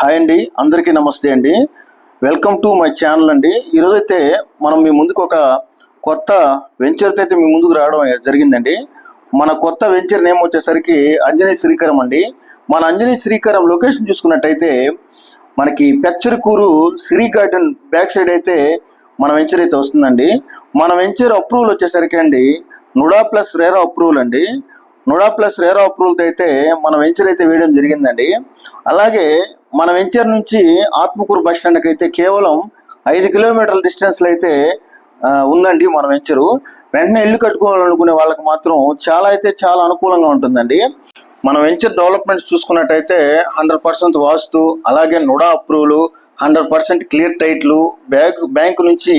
Hi అండి అందరికీ నమస్తే అండి. వెల్కమ్ టు మై ఛానల్ అండి. ఈరోజైతే మనం మీ ముందుకు ఒక కొత్త వెంచర్తో అయితే మీ ముందుకు రావడం జరిగిందండి. మన కొత్త వెంచర్ నేమ్ వచ్చేసరికి అంజనేయ శ్రీకరం అండి. మన అంజనేయ శ్రీకరం లొకేషన్ చూసుకున్నట్టయితే మనకి Pecharikuru Sri garden back side అయితే మన వెంచర్ అయితే వస్తుందండి. మన వెంచర్ అప్రూవల్ వచ్చేసరికి అండి నుడా ప్లస్ రేరా అప్రూవల్ అండి. నుడా ప్లస్ రేరా అప్రూవల్తో అయితే మన వెంచర్ అయితే వేయడం జరిగిందండి. అలాగే మన వెంచర్ నుంచి ఆత్మకూరు బస్ స్టాండ్కి అయితే కేవలం ఐదు కిలోమీటర్ల డిస్టెన్స్లో అయితే ఉందండి మన వెంచరు. వెంటనే ఇల్లు కట్టుకోవాలనుకునే వాళ్ళకి మాత్రం చాలా అయితే చాలా అనుకూలంగా ఉంటుందండి. మన వెంచర్ డెవలప్మెంట్స్ చూసుకున్నట్టయితే హండ్రెడ్ పర్సెంట్ వాస్తు అలాగే NUDA approval hundred percent clear టైట్లు bank bank నుంచి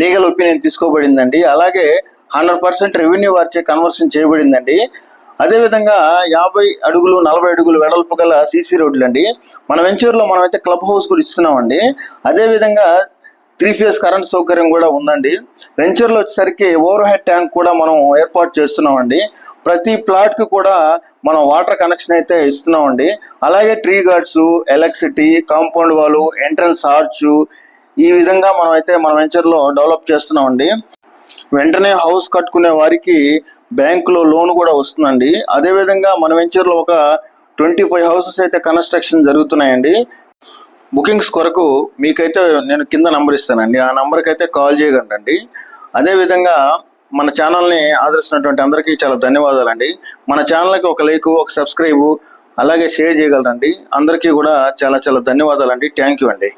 లీగల్ ఒపీనియన్ తీసుకోబడిందండి. అలాగే హండ్రెడ్ పర్సెంట్ రెవెన్యూ వారిచే కన్వర్షన్ చేయబడిందండి. అదేవిధంగా యాభై అడుగులు నలభై అడుగులు వెడల్పు గల సీసీ రోడ్లు అండి. మన వెంచర్లో మనం అయితే క్లబ్ హౌస్ కూడా ఇస్తున్నామండి. అదేవిధంగా త్రీ ఫేజ్ కరెంట్ సౌకర్యం కూడా ఉందండి. వెంచర్లో వచ్చేసరికి ఓవర్ హెడ్ ట్యాంక్ కూడా మనం ఏర్పాటు చేస్తున్నామండి. ప్రతి ప్లాట్కి కూడా మనం వాటర్ కనెక్షన్ అయితే ఇస్తున్నామండి. అలాగే tree guards electricity compound wall entrance arch ఈ విధంగా మనం అయితే మన వెంచర్లో డెవలప్ చేస్తున్నామండి. వెంటనే హౌస్ కట్టుకునే వారికి బ్యాంకులో లోన్ కూడా వస్తుందండి. అదేవిధంగా మన వెంచర్లో ఒక ట్వంటీ ఫైవ్ హౌసెస్ అయితే కన్స్ట్రక్షన్ జరుగుతున్నాయండి. బుకింగ్స్ కొరకు మీకైతే నేను కింద నంబర్ ఇస్తానండి. ఆ నంబర్కి అయితే కాల్ చేయగలండి అదేవిధంగా మన ఛానల్ని ఆదరిస్తున్నటువంటి అందరికీ చాలా ధన్యవాదాలండి. మన ఛానల్కి ఒక లైక్ ఒక సబ్స్క్రైబ్ అలాగే షేర్ చేయగలరండి. అందరికీ కూడా చాలా చాలా ధన్యవాదాలండి. థ్యాంక్ యూ అండి.